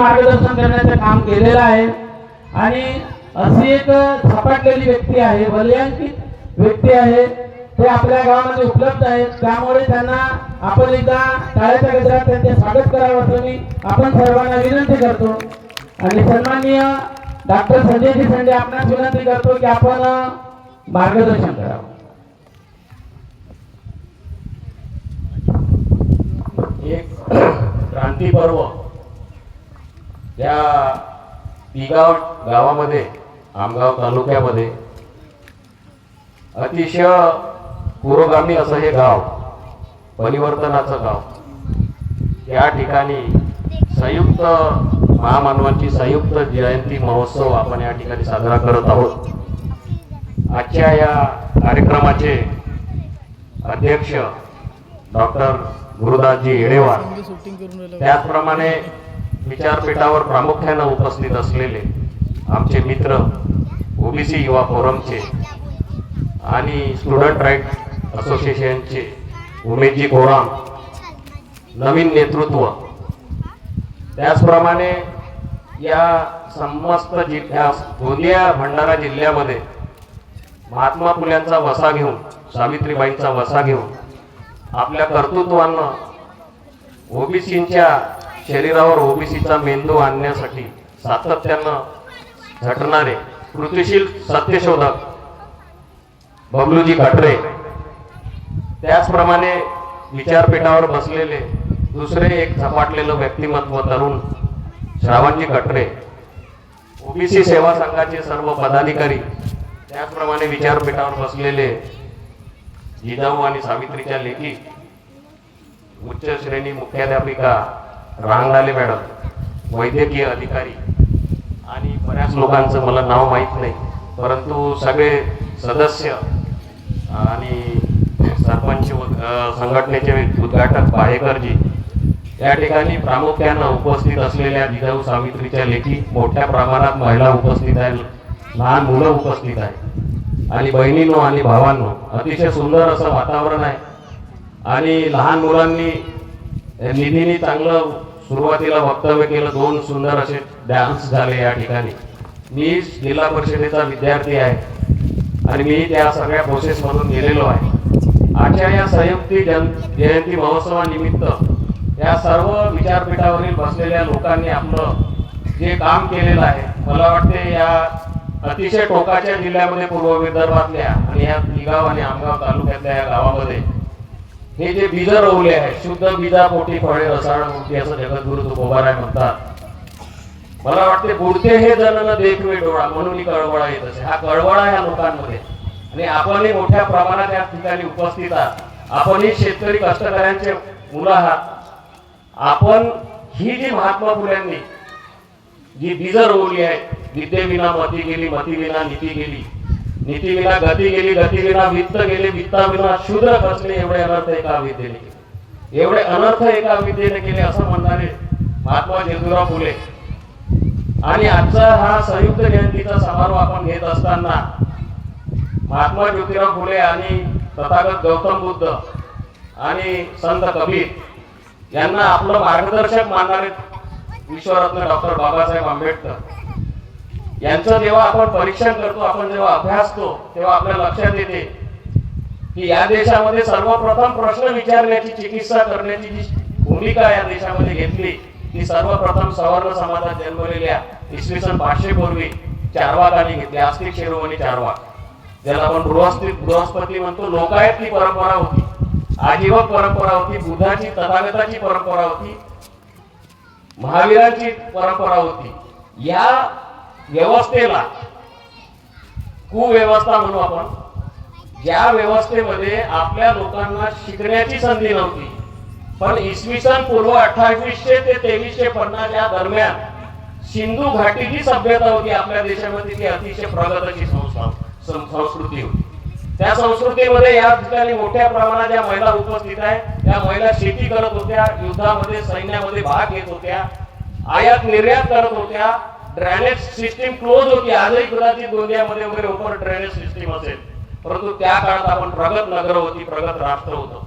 मार्गदर्शन करण्याचं काम केलेलं आहे. आणि अशी एक झपाटलेली व्यक्ती आहे वलयांकित व्यक्ती आहे. ते आपल्या गावामध्ये उपलब्ध आहेत. त्यामुळे त्यांना आपण एकदा टाळ्याच्या गजरात त्यांचे स्वागत करावं असं मी आपण सर्वांना विनंती करतो. आणि सन्माननीय डॉक्टर संजयजी संडे आपणास विनंती करतो की आपण मार्गदर्शन करावं. एक क्रांती पर्व. या तिगाव गावामध्ये आमगाव तालुक्यामध्ये अतिशय पुरोगामी असं हे गाव परिवर्तनाचं गाव. या ठिकाणी संयुक्त महामानवांची संयुक्त जयंती महोत्सव आपण या ठिकाणी साजरा करत आहोत. आजच्या या कार्यक्रमाचे अध्यक्ष डॉक्टर गुरुदासजी येडेवार. त्याचप्रमाणे विचारपीठावर प्रामुख्यानं उपस्थित असलेले आमचे मित्र ओबीसी युवा फोरमचे आणि स्टुडंट राईट असोसिएशनचे उमेशजी गोराम नवीन नेतृत्व. त्याचप्रमाणे या समस्त जिल्ह्या गोंदिया भंडारा जिल्ह्यामध्ये महात्मा फुल्यांचा वसा घेऊन सावित्रीबाईंचा वसा घेऊन आपल्या कर्तृत्वानं ओबीसींच्या शरीरावर ओबीसीचा मेंदू आणण्यासाठी सातत्यानं झटणारे कृतीशील सत्यशोधक बबलूजी खटरे. त्याचप्रमाणे विचारपीठावर बसलेले दुसरे एक झपाटलेलं व्यक्तिमत्व तरुण श्रावणजी खटरे. ओबीसी सेवा संघाचे सर्व पदाधिकारी त्याचप्रमाणे विचारपीठावर बसलेले जिजाऊ आणि सावित्रीच्या लेखी उच्च श्रेणी मुख्याध्यापिका रांगडाले मॅडम वैद्यकीय अधिकारी. आणि बऱ्याच लोकांचं मला नाव माहीत नाही परंतु सगळे सदस्य आणि सरपंच संघटनेचे उद्घाटक बाहेकरजी या ठिकाणी प्रामुख्यानं उपस्थित असलेल्या जिजाऊ सावित्रीच्या लेखी मोठ्या प्रमाणात महिला उपस्थित आहेत लहान मुलं उपस्थित आहेत. आणि बहिणींनो आणि भावांनो अतिशय सुंदर असं वातावरण आहे. आणि लहान मुलांनी निधीने चांगलं सुरुवातीला वक्तव्य केलं. दोन सुंदर असे डान्स झाले या ठिकाणी. मी जिल्हा परिषदेचा विद्यार्थी आहे आणि मी त्या सगळ्या प्रोसेसमधून गेलेलो आहे. आजच्या या संयुक्ती जन जयंती महोत्सवानिमित्त या सर्व विचारपीठावरील बसलेल्या लोकांनी आपलं जे काम केलेलं आहे मला वाटते या अतिशय टोकाच्या जिल्ह्यामध्ये पूर्व विदर्भातल्या आणि या निगाव आणि आमगाव तालुक्यातल्या या गावामध्ये हे जे बीज रोवले आहे शुद्ध बीजा पोटी फळे रसाळ मोठी असं जगद्गुरु तुकोबाराय म्हणतात. मला वाटते बुडते हे जण न देखवे डोळा म्हणून कळवळा येत असे. हा कळवळा ह्या लोकांमध्ये. आणि आपणही मोठ्या प्रमाणात या ठिकाणी उपस्थित आहात. आपणही शेतकरी कष्टकऱ्यांचे मुलं आहात. आपण ही जी महात्मा फुल्यांनी जी बीज रोवली आहे विद्येविना मती गेली मतीविना नीती गेली नीतीविना गती गेली गतीविना वित्त गेले वित्ताविना शूद्र बसले एवढे अनर्थ एका विद्येने केले. एवढे अनर्थ एका विद्येने केले असं म्हणणारे महात्मा ज्योतिराव फुले. आणि आजचा हा संयुक्त जयंतीचा समारोह आपण घेत असताना महात्मा ज्योतिराव फुले आणि तथागत गौतम बुद्ध आणि संत कबीर यांना आपलं मार्गदर्शक मानणारे विश्वरत्न डॉक्टर बाबासाहेब आंबेडकर. यांचं जेव्हा आपण परीक्षण करतो आपण जेव्हा अभ्यासतो तेव्हा आपल्या लक्षात येते की या देशामध्ये सर्वप्रथम प्रश्न विचारण्याची चिकित्सा करण्याची जी भूमिका या देशामध्ये घेतली ती सर्वप्रथम सवर्ण समाजात जन्मलेल्या इसवी सन पाचशे पूर्वी चारवाकांनी घेतली आस्तिक शिरोमणी चारवाक. ज्याला आपण बृहस्पती बृहस्पती म्हणतो लोकायतली परंपरा होती आजीवक परंपरा होती बुद्धाची तथागताची परंपरा होती महावीरांची परंपरा होती. या व्यवस्थेला. कुव्यवस्था म्हणू आपण. ज्या व्यवस्थेमध्ये आपल्या लोकांना शिकण्याची संधी नव्हती पण इसवी सन पूर्व अठ्ठावीसशे ते तेवीसशे पन्नास या दरम्यान सिंधू घाटी जी सभ्यता होती आपल्या देशामध्ये ती अतिशय प्रगतीची संस्था संस्कृती होती. त्या संस्कृतीमध्ये या ठिकाणी मोठ्या प्रमाणात ज्या महिला उपस्थित आहे त्या महिला शेती करत होत्या युद्धामध्ये सैन्यामध्ये भाग घेत होत्या आयात निर्यात करत होत्या ड्रेनेज सिस्टीम क्लोज होती. आजही कदाचित गोंदियामध्ये वगैरे ओपन ड्रेनेज सिस्टीम असेल. परंतु त्या काळात आपण प्रगत नगर होती प्रगत राष्ट्र होतं.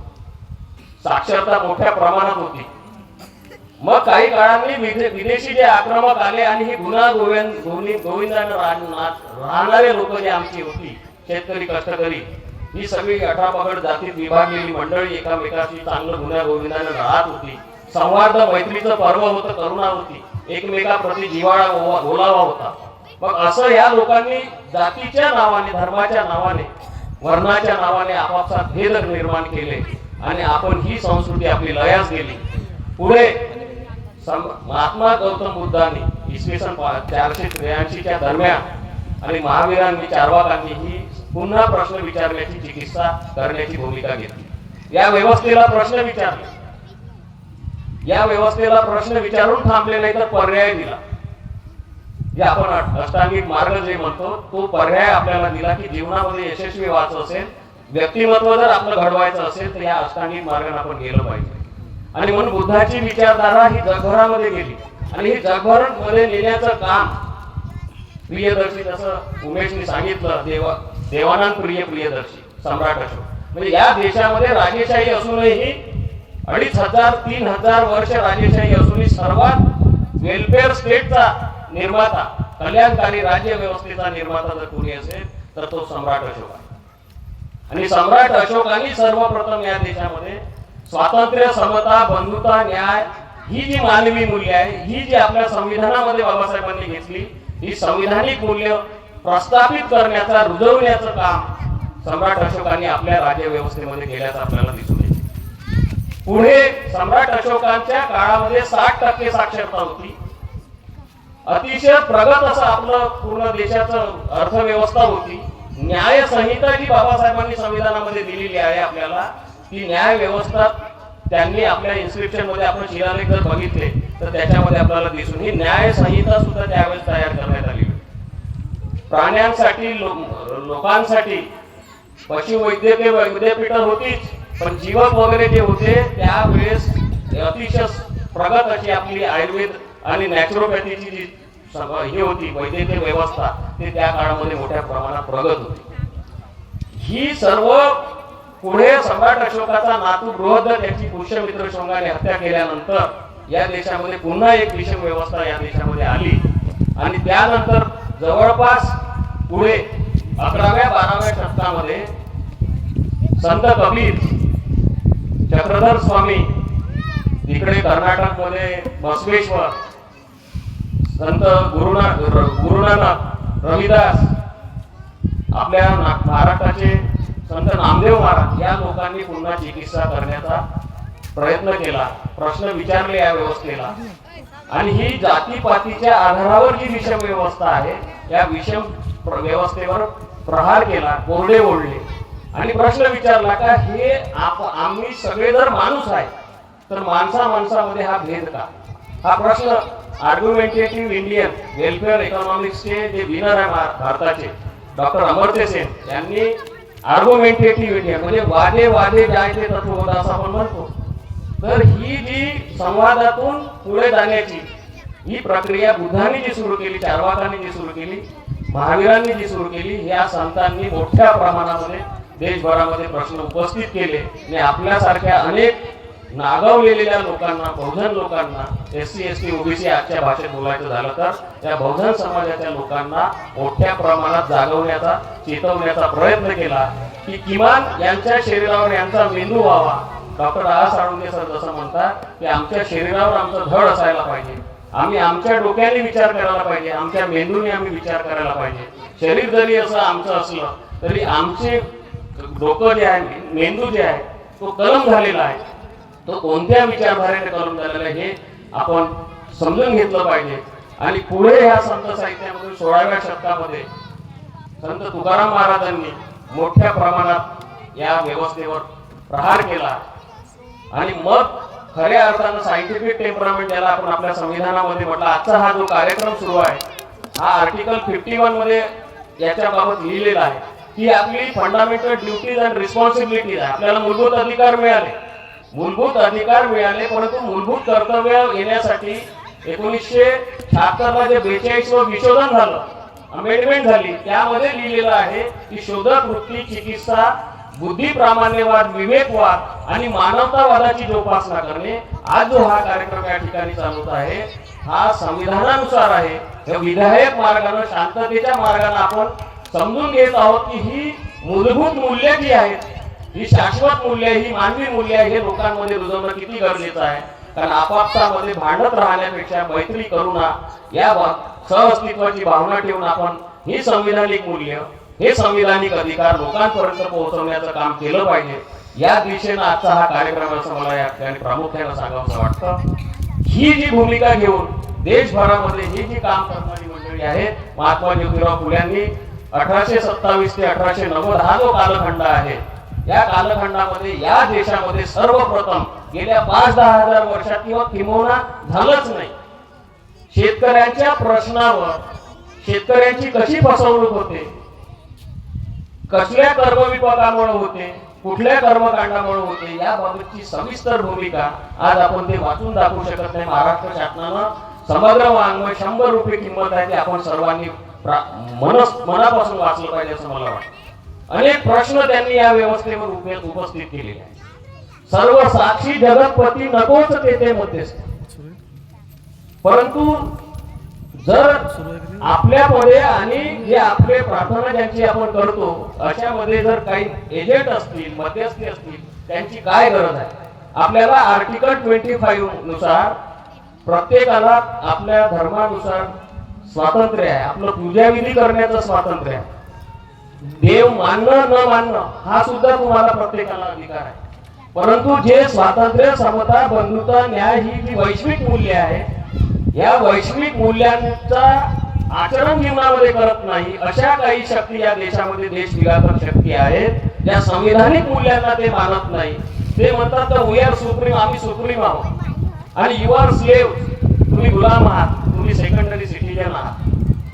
साक्षरता मोठ्या प्रमाणात होती. मग काही काळांनी विदेशी जे आक्रमक आले आणि ही गुन्हा गोविंद गोविंदानं राहणारे लोक जे आमची होती शेतकरी कष्टकरी ही सगळी अठरा पगड जातीत विभागलेली मंडळी एकामेकाशी चांगलं गुन्हा गोविंदानं राहत होती. संवाद मैत्रीचं पर्व होतं करुणा होती. एकमेकाप्रती जिवाळा ओवा- ओलावा होता. मग असं या लोकांनी जातीच्या नावाने धर्माच्या नावाने वर्णाच्या नावाने आपापसात भेद निर्माण केले आणि आपण ही संस्कृती आपली लयास गेली. पुढे महात्मा गौतम बुद्धांनी इसवी सन चारशे त्र्याऐंशीच्या दरम्यान आणि महावीरांनी चारवाकांनी ही पुन्हा प्रश्न विचारण्याची चिकित्सा करण्याची भूमिका घेतली. या व्यवस्थेला प्रश्न विचारले. या व्यवस्थेला प्रश्न विचारून थांबले नाही तर पर्याय दिला. जे आपण अष्टांगिक मार्ग जे म्हणतो तो पर्याय आपल्याला दिला की जीवनामध्ये यशस्वी व्हायचं असेल व्यक्तिमत्व जर आपलं घडवायचं असेल तर या अष्टांगिक मार्गाने आपण गेलं पाहिजे. आणि म्हणून बुद्धाची विचारधारा ही जगभरामध्ये गेली. आणि ही जगभरमध्ये नेण्याचं काम प्रियदर्शी जसं उमेशने सांगितलं देवा देवानंद प्रिय प्रियदर्शी सम्राट अशोक. म्हणजे या देशामध्ये राजेशाही असूनही अडीच हजार तीन हजार वर्ष राजेशाही असूनही सर्वात वेलफेअर स्टेटचा निर्माता कल्याणकारी राज्य व्यवस्थेचा निर्माता जर कोणी असेल तर तो सम्राट अशोक आहे. आणि सम्राट अशोकांनी सर्वप्रथम या देशामध्ये स्वातंत्र्य समता बंधुता न्याय ही जी मानवी मूल्य आहे ही जी आपल्या संविधानामध्ये बाबासाहेबांनी घेतली ही संविधानिक मूल्य प्रस्थापित करण्याचा रुजवण्याचं काम सम्राट अशोकांनी आपल्या राज्य व्यवस्थेमध्ये केल्याचं आपल्याला दिसतो पुढे सम्राट अशोकांच्या काळामध्ये साठ टक्के साक्षरता होती. अतिशय प्रगत असं आपलं पूर्ण देशाचं अर्थव्यवस्था होती. न्याय संहिता जी बाबासाहेबांनी संविधानामध्ये दिलेली आहे आपल्याला ती न्याय व्यवस्था त्यांनी आपल्या इन्स्क्रिप्शनमध्ये आपण शिलालेख जर बघितले तर त्याच्यामध्ये आपल्याला दिसून ही न्याय संहिता सुद्धा त्यावेळेस तयार करण्यात आली प्राण्यांसाठी लोकांसाठी पशुवैद्यकीय विद्यापीठ होतीच. पण जीवक वगैरे जे होते त्यावेळेस अतिशय प्रगत अशी आपली आयुर्वेद आणि नॅचरोपॅथीची जी हे होती वैद्यकीय व्यवस्था ते त्या काळामध्ये मोठ्या प्रमाणात प्रगत होती. ही सर्व पुढे सम्राट अशोकाचा नातू बृहद त्याची पुष्यमित्र शोंगाने हत्या केल्यानंतर या देशामध्ये पुन्हा एक विषम व्यवस्था या देशामध्ये आली. आणि त्यानंतर जवळपास पुढे अकराव्या बाराव्या शतकामध्ये संत कबीर चक्रधर स्वामी इकडे कर्नाटकमध्ये बसवेश्वर संत गुरुना गुरुनानक रविदास आपल्या महाराष्ट्राचे संत नामदेव महाराज या लोकांनी पुन्हा चिकित्सा करण्याचा प्रयत्न केला प्रश्न विचारले या व्यवस्थेला. आणि ही जातीपातीच्या आधारावर जी विषम व्यवस्था आहे या विषम व्यवस्थेवर प्रहार केला कोरडे ओढले. आणि प्रश्न विचारला का हे आम्ही सगळे जर माणूस आहे तर माणसा माणसामध्ये हा भेद का? हा प्रश्न आर्ग्युमेंटेटिव्ह इंडियन वेलफेअर इकॉनॉमिक्सचे जे विनर आहे भारताचे डॉक्टर अमर्त्य सेन यांनी आर्ग्युमेंटेटिव्ह इंडियन म्हणजे वादे वादे जायचे तत्व असं आपण म्हणतो. तर ही जी संवादातून पुढे जाण्याची ही प्रक्रिया बुद्धांनी जी सुरू केली चारवाकांनी जी सुरू केली महावीरांनी जी सुरू केली या संतांनी मोठ्या प्रमाणामध्ये देशभरामध्ये प्रश्न उपस्थित केले आणि आपल्यासारख्या अनेक नागवलेल्या लोकांना बहुजन लोकांना S C S T OBC आजच्या भाषेत बोलायचं झालं तर त्या बहुजन समाजाच्या लोकांना मोठ्या प्रमाणात जागवण्याचा चेतवण्याचा प्रयत्न केला की किमान यांच्या शरीरावर यांचा मेंदू व्हावा. डॉक्टर आर साळुंके सर जसं म्हणतात की आमच्या शरीरावर आमचं धड असायला पाहिजे. आम्ही आमच्या डोक्याने विचार करायला पाहिजे आमच्या मेंदूने आम्ही विचार करायला पाहिजे. शरीर जरी असं आमचं असलं तरी आमचे डोकं जे आहे मेंदू जे आहे तो कलम झालेला आहे. तो कोणत्या विचारधारेने कलम झालेला आहे हे आपण समजून घेतलं पाहिजे. आणि पुढे ह्या संत साहित्यामधून सोळाव्या शतकामध्ये संत तुकाराम महाराजांनी मोठ्या प्रमाणात या व्यवस्थेवर प्रहार केला. आणि मग खऱ्या अर्थानं सायंटिफिक टेम्परामेंट ज्याला आपण आपल्या संविधानामध्ये म्हटलं आजचा हा जो कार्यक्रम सुरू आहे हा आर्टिकल फिफ्टी वनमध्ये याच्याबाबत लिहिलेला आहे. ही आपली फंडामेंटल ड्युटीज अँड रिस्पॉन्सिबिलिटीज आहे आपल्याला मूलभूत अधिकार मिळाले. मूलभूत अधिकार मिळाले परंतु मूलभूत कर्तव्य येण्यासाठी एकोणीसशे शहात्तरला जे बेचाळीस व विशोधन झालं. अमेंडमेंट झाली. त्यामध्ये लिहिलेलं आहे की शोधक वृत्ती चिकित्सा बुद्धी प्रामाण्यवाद विवेकवाद आणि मानवतावादाची जोपासना करणे आज जो हा कार्यक्रम या ठिकाणी चालवत आहे हा संविधानानुसार आहे. या विधायक मार्गानं शांततेच्या मार्गाने आपण समजून घेत आहोत की ही मूलभूत मूल्य जी आहेत ही शाश्वत मूल्य ही मानवी मूल्य आहे हे लोकांमध्ये रुजवणं किती गरजेचं आहे? कारण आपापसामध्ये भांडत राहण्यापेक्षा मैत्री करुणा या सहअस्तित्वाची भावना ठेवून आपण ही संविधानिक मूल्य हे संविधानिक अधिकार लोकांपर्यंत पोहोचवण्याचं काम केलं पाहिजे. या दिशेनं आजचा हा कार्यक्रम असं मला या ठिकाणी प्रामुख्यानं सांगावं वाटतं. ही जी भूमिका घेऊन देशभरामध्ये ही जी काम करणारी मंडळी आहेत महात्मा ज्योतिराव फुल्यांनी अठराशे सत्तावीस ते अठराशे नव्वद हा जो कालखंड आहे या कालखंडामध्ये या देशामध्ये सर्वप्रथम गेल्या पाच दहा हजार वर्षात किंवा किंबहुना झालंच नाही. शेतकऱ्यांच्या प्रश्नावर शेतकऱ्यांची कशी फसवणूक होते? कसल्या कर्मविपाकामुळे होते? कुठल्या कर्मकांडामुळे होते? याबाबतची सविस्तर भूमिका आज आपण ते वाचून दाखवू शकत नाही. महाराष्ट्र शासनानं समग्र वाङ्मय शंभर रुपये किंमत आहे ते आपण सर्वांनी मनापासून वाचलं पाहिजे असं मला वाटतं. अनेक प्रश्न त्यांनी या व्यवस्थेवर उपस्थित केलेले आहेत. सर्व साक्षी जगतपती नकोच तेथे मध्यस्थ. परंतु जर आपल्यामध्ये आणि जे आपले प्रार्थना ज्यांची आपण करतो अशामध्ये जर काही एजंट असतील मध्यस्थी असतील त्यांची काय गरज आहे? आपल्याला आर्टिकल ट्वेंटी फाईव्हनुसार प्रत्येकाला आपल्या धर्मानुसार स्वातंत्र्य आहे. आपलं पूजाविधी करण्याचं स्वातंत्र्य आहे. देव मानणं न मानणं हा सुद्धा तुम्हाला प्रत्येकाला अधिकार आहे. परंतु जे स्वातंत्र्य समता बंधुता न्याय ही जी वैश्विक मूल्य आहे या वैश्विक मूल्यांचा आचरण जीवनामध्ये करत नाही अशा काही शक्ती या देशामध्ये देश विघातक शक्ती आहेत ज्या संविधानिक मूल्यांना ते मानत नाही. ते म्हणतात तर वी आर सुप्रीम आम्ही सुप्रीम आहोत. आणि यू आर स्लेव तुम्ही गुलाम आहात. तुम्ही सेकंडरी सिटीजन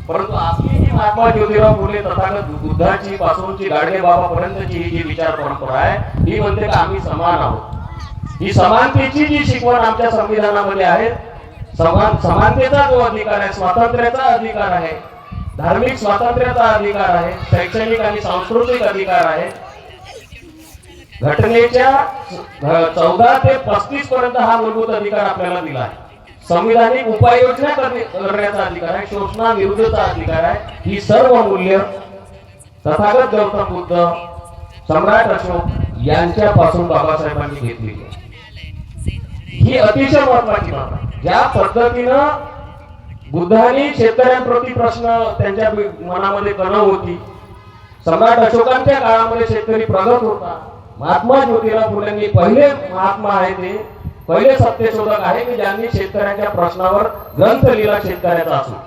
परंतु आपली जी महात्मा ज्योतिराव फुले तथागत बुद्धाची पासूनची गाडगे बाबा पर्यंतची ही जी विचार परंपरा आहे ही म्हणते का आम्ही समान आहोत. ही समानतेची जी शिकवण आमच्या संविधानामध्ये आहे समान समानतेचा जो अधिकार आहे स्वातंत्र्याचा अधिकार आहे धार्मिक स्वातंत्र्याचा अधिकार आहे शैक्षणिक आणि सांस्कृतिक अधिकार आहे घटनेच्या चौदा ते पस्तीस पर्यंत हा मूलभूत अधिकार आपल्याला दिला आहे. संविधानिक उपाययोजना करण्याचा अधिकार आहे शोषणाविरुद्धचा अधिकार आहे ही सर्व मूल्य तथागत गौतम बुद्ध सम्राट अशोक यांच्यापासून बाबासाहेबांनी घेतलेली ही अतिशय महत्वाची बाब आहे. ज्या पद्धतीनं बुद्धांनी शेतकऱ्यांप्रती प्रश्न त्यांच्या मनामध्ये कणव होती सम्राट अशोकांच्या काळामध्ये शेतकरी प्रगत होता महात्मा ज्योतिराव फुलेंनी पहिले महात्मा आहे ते पहिले सत्यशोधक आहे की ज्यांनी शेतकऱ्यांच्या प्रश्नावर ग्रंथ लिहिला शेतकऱ्याचा असून.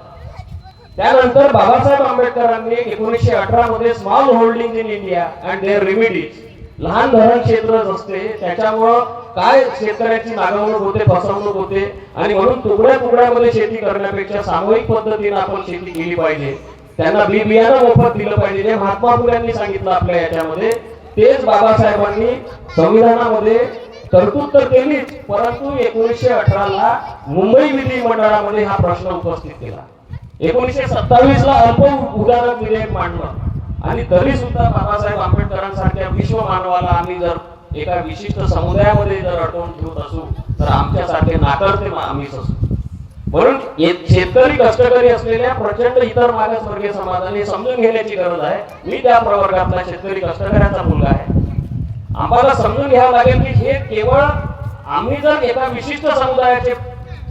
त्यानंतर बाबासाहेब आंबेडकरांनी एकोणीसशे अठरा मध्ये small holding in India and their remedies लहान धरण क्षेत्र असते त्याच्यामुळं काय शेतकऱ्याची नागवणूक होते फसवणूक होते आणि म्हणून तुकड्या तुकड्यामध्ये शेती करण्यापेक्षा सामूहिक पद्धतीने आपण शेती केली पाहिजे. त्यांना बी बियाणं मोफत दिलं पाहिजे. जे महात्मा फुल्यांनी सांगितलं आपल्या याच्यामध्ये तेच बाबासाहेबांनी संविधानामध्ये तरतूद तर केली परंतु एकोणीसशे अठराला मुंबई विधिमंडळामध्ये हा प्रश्न उपस्थित केला. एकोणीसशे सत्तावीस ला अल्प उदाहरण विधेयक मांडलं. आणि तरी सुद्धा बाबासाहेब आंबेडकरांसारख्या विश्व मानवाला आम्ही जर एका विशिष्ट समुदायामध्ये जर अडवून ठेवत असू तर आमच्यासारखे नाकारते आम्हीच असू म्हणून शेतकरी कष्टकरी असलेल्या प्रचंड इतर मागासवर्गीय समाजाने समजून घेण्याची गरज आहे. मी त्या प्रवर्गातला शेतकरी कष्टकऱ्याचा मुलगा आहे. आम्हाला समजून घ्यावं लागेल की हे केवळ आम्ही जर एका विशिष्ट समुदायाचे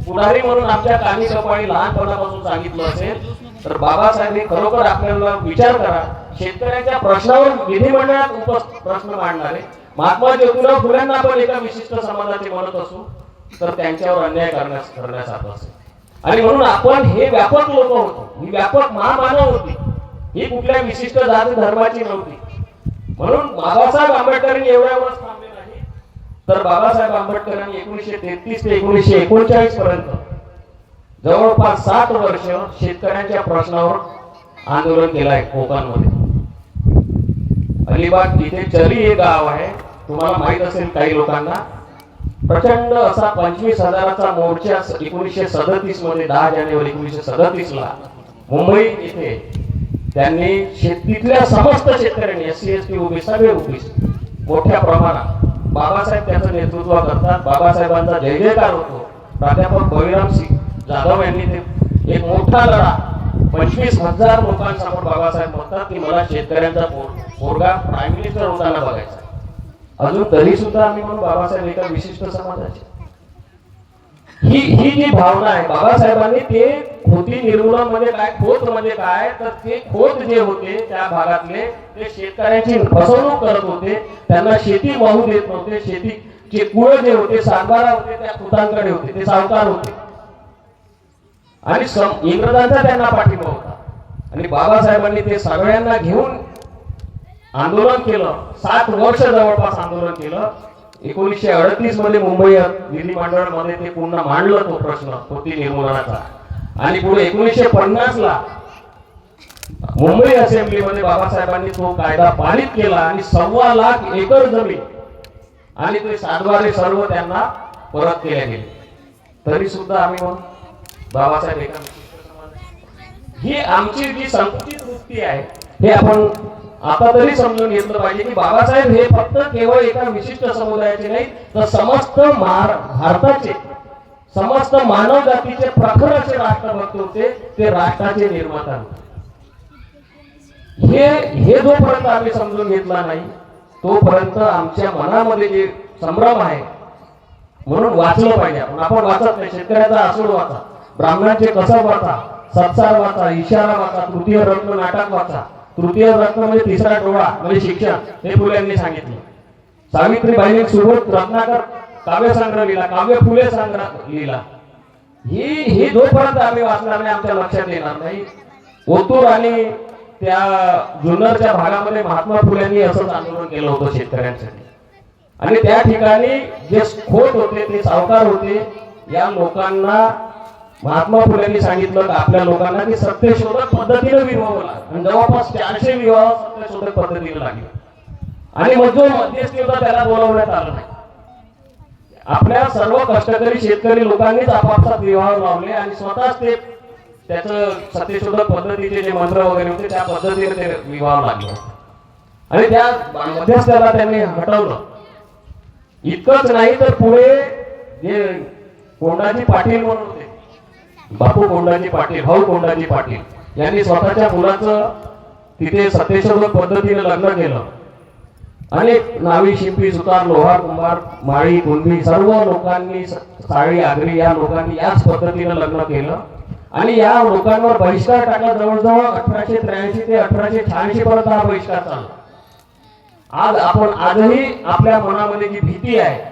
पुढारी म्हणून आमच्या कानी कपाळी लहानपणापासून सांगितलं असेल तर बाबासाहेबांनी खरोखर आपल्याला विचार करा. शेतकऱ्यांच्या प्रश्नावर विधिमंडळात उपस्थित प्रश्न मांडणारे. महात्मा ज्योतिराव फुल्यांना आपण एका विशिष्ट समाजाचे म्हणत असू तर त्यांच्यावर अन्याय करण्यास करण्यासारखं असेल. आणि म्हणून आपण हे व्यापक लोक होतो. ही व्यापक महामानव होती. ही कुठल्या विशिष्ट जाती धर्माची नव्हती. म्हणून बाबासाहेब आंबेडकरांनी एवढ्या वर्ष थांबले नाही. तर बाबासाहेब आंबेडकरांनी एकोणीशे तेहतीस ते एकोणीशे एकोणचाळीस पर्यंत जवळपास सात वर्ष शेतकऱ्यांच्या प्रश्नावर आंदोलन केलं आहे कोकणमध्ये. अलिबाग तिथे चरी हे गाव आहे तुम्हाला माहीत असेल काही लोकांना प्रचंड असा पंचवीस हजाराचा मोर्चा एकोणीसशे सदतीसमध्ये दहा जानेवारी एकोणीसशे सदतीस ला मुंबई येथे त्यांनी शेतीतल्या समस्त शेतकऱ्यांनी एस सी एस टी उभी सगळे उभी मोठ्या प्रमाणात. बाबासाहेब त्याचं नेतृत्व करतात. बाबासाहेबांचा जय जयकार होतो. प्राध्यापक बळीराम सिंग जाधव यांनी ते एक मोठा लढा. पंचवीस हजार लोकांसमोर बाबासाहेब म्हणतात की मला शेतकऱ्यांचा पोरगा प्राईम मिनिस्टर होताना बघायचा अजून तरी सुद्धा आम्ही म्हणून बाबासाहेब एका विशिष्ट समाजाचे. ही ही जी भावना आहे बाबासाहेबांनी ते खोती निर्मूलन म्हणजे काय खोत म्हणजे काय तर ते खोत जे होते त्या भागातले ते शेतकऱ्यांची फसवणूक करत होते त्यांना शेती वाहू देत नव्हते शेतीचे कुळ जे होते सातबारा होते त्या खोतांकडे होते ते सावकार होते. आणि इंग्रजांचा त्यांना पाठिंबा होता. आणि बाबासाहेबांनी ते सगळ्यांना घेऊन आंदोलन केलं सात वर्ष जवळपास आंदोलन केलं. एकोणीसशे अडतीसमध्ये मुंबई विधिमंडळामध्ये ते पुन्हा मांडलं तो प्रश्न खोती निर्मूलनाचा. आणि पुढे एकोणीसशे पन्नास ला मुंबई असेंब्लीमध्ये बाबासाहेबांनी तो कायदा पारित केला आणि सव्वा लाख एकर जमीन आणि ते सातबारे सर्व त्यांना परत केल्या गेले. तरी सुद्धा आम्ही मग बाबासाहेब एका ही आमची जी संकुचित वृत्ती आहे हे आपण आता तरी समजून घेतलं पाहिजे की बाबासाहेब हे फक्त केवळ एका विशिष्ट समुदायाचे नाही तर समस्त महार- भारताचे समस्त मानव जातीचे प्रखर असे राष्ट्रभक्त होते ते राष्ट्राचे निर्माता होते. हे हे जोपर्यंत आम्ही समजून घेतला नाही तोपर्यंत आमच्या मनामध्ये जे संभ्रम आहे म्हणून वाचलं पाहिजे आपण. आपण वाचत नाही शेतकऱ्याचा आसूड वाचा ब्राह्मणांचे कसब वाचा सत्सार वाचा इशारा वाचा तृतीय रत्न नाटक वाचा. तृतीय रत्न म्हणजे तिसरा डोळा म्हणजे शिक्षण हे फुले यांनी सांगितले सावित्रीबाईंनी सुबोध रत्नाकर काव्य संग्रह लिहिला काव्य फुले संग्रह लिहिला. ही ही जोपर्यंत आम्ही वाचणार नाही आमच्या लक्षात येणार नाही ओतूर आणि त्या जुन्नरच्या भागामध्ये महात्मा फुल्यांनी असंच आंदोलन केलं होतं शेतकऱ्यांसाठी. आणि त्या ठिकाणी जे खोट होते ते सावकार होते या लोकांना महात्मा फुलेंनी सांगितलं की आपल्या लोकांना की सत्यशोधक पद्धतीने विवाह आणि जवळपास चारशे विवाह सत्यशोधक पद्धतीने लागले. आणि मग जो मध्यस्थी होता त्याला बोलवण्यात आलं नाही. आपल्या सर्व कष्टकरी शेतकरी लोकांनीच आपापसात विवाह लावले आणि स्वतःच ते त्याचं सत्यशोधक पद्धतीचे जे मंत्र वगैरे होते त्या पद्धतीने ते विवाह लागले आणि त्या मध्यस्थाला त्यांनी हटवलं. इतकंच नाही तर पुढे जे कोंडाजी पाटील म्हणून होते बापू कोंडाजी पाटील भाऊ कोंडाजी पाटील यांनी स्वतःच्या मुलाचं तिथे सत्यशोधक पद्धतीने लग्न केलं. अनेक नावी शिंपी सुतार लोहार कुंभार माळी कुंभी सर्व लोकांनी साळी आगरी या लोकांनी याच पद्धतीने लग्न केलं. आणि या लोकांवर बहिष्कार टाकला जवळजवळ अठराशे त्र्याऐंशी ते अठराशे शहाऐंशी पर्यंत हा बहिष्कार चालला. आज आपण आजही आपल्या मनामध्ये जी भीती आहे